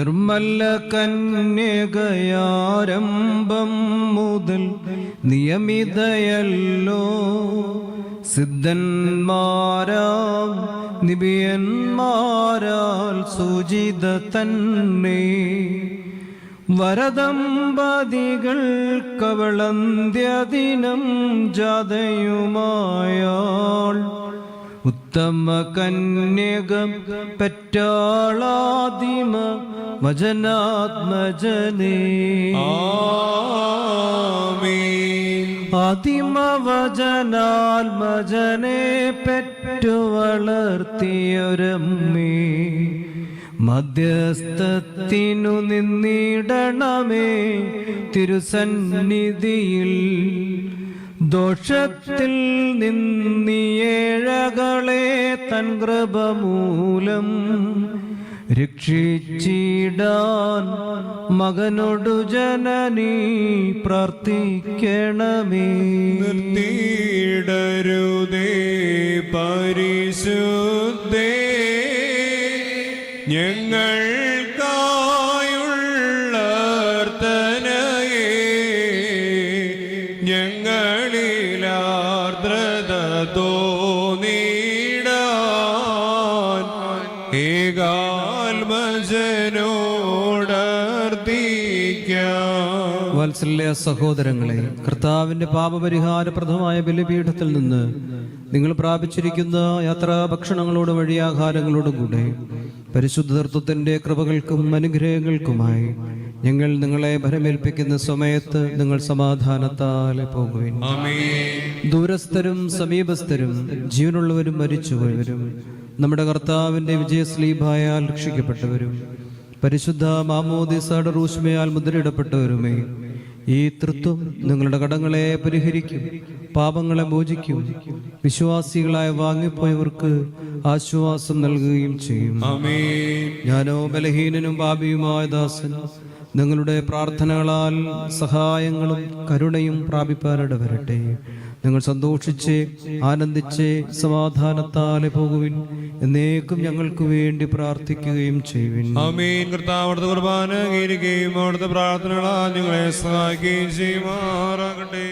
നിർമ്മല കന്യകയാരംഭം മുതൽ നിയമിതയല്ലോ. സിദ്ധന്മാരാം നിബിയന്മാരാൽ സൂചിത തന്നെ. വരദമ്പതികൾ കവളന്ത്യദിനം ജാതയുമായാൾ. ഉത്തമ കന്യകം പെറ്റാളാദിമ വചനാത്മജനേ ആമീൻ. മജനെ പെറ്റു വളർത്തിയൊരമ്മേ മധ്യസ്ഥത്തിനു നിന്നിടണമേ. തിരുസന്നിധിയിൽ ദോഷത്തിൽ നിന്നിയേഴകളെ തൻ കൃപമൂലം രക്ഷിച്ചിടാൻ മകനോടു ജനനി പ്രാർത്ഥിക്കണമേ. നിർത്തിയിടരുതേ പരിശുദ്ധേ. ഞങ്ങൾ ഞങ്ങളിലാർദ്രത വാത്സല്യ സഹോദരങ്ങളെ കർത്താവിന്റെ പാപപരിഹാരപ്രദമായ ബലിപീഠത്തിൽ നിന്ന് നിങ്ങൾ പ്രാപിച്ചിരിക്കുന്ന യാത്രാ ഭക്ഷണങ്ങളോടും വഴിയാഹാരങ്ങളോടും കൂടെ പരിശുദ്ധ തത്വത്തിന്റെ കൃപകൾക്കും അനുഗ്രഹങ്ങൾക്കുമായി ഞങ്ങൾ നിങ്ങളെ ഭരമേൽപ്പിക്കുന്ന സമയത്ത് നിങ്ങൾ സമാധാനത്താലെ പോകുവിൻ. ദൂരസ്ഥരും സമീപസ്ഥരും ജീവനുള്ളവരും മരിച്ചുപോയവരും നമ്മുടെ കർത്താവിന്റെ വിജയസ്ലീഭായാൽ രക്ഷിക്കപ്പെട്ടവരും പരിശുദ്ധ മാമോദിസയുടെ റൂഷ്മയാൽ മുദ്രയിടപ്പെട്ടവരുമേ ഈ തൃത്വം നിങ്ങളുടെ കടങ്ങളെ പരിഹരിക്കും പാപങ്ങളെ മോചിക്കും വിശ്വാസികളായ വാങ്ങിപ്പോയവർക്ക് ആശ്വാസം നൽകുകയും ചെയ്യും. ഞാനോ ബലഹീനനും പാപിയുമായ ദാസൻ നിങ്ങളുടെ പ്രാർത്ഥനകളാൽ സഹായങ്ങളും കരുണയും പ്രാപിപ്പാരുടെ വരട്ടെ നിങ്ങൾ സന്തോഷിച്ച് ആനന്ദിച്ച് സമാധാനത്താലെ പോകുവിൻ. എന്നേക്കും ഞങ്ങൾക്ക് വേണ്ടി പ്രാർത്ഥിക്കുകയും ചെയ്യുവിൻ. അമീൻ കർത്താവ് കുർബാന അംഗീകരിക്കുകയും അവിടുത്തെ പ്രാർത്ഥനകളാൽ ഞങ്ങളെ സഹായിക്കുകയും ചെയ്യുമാറാകട്ടെ.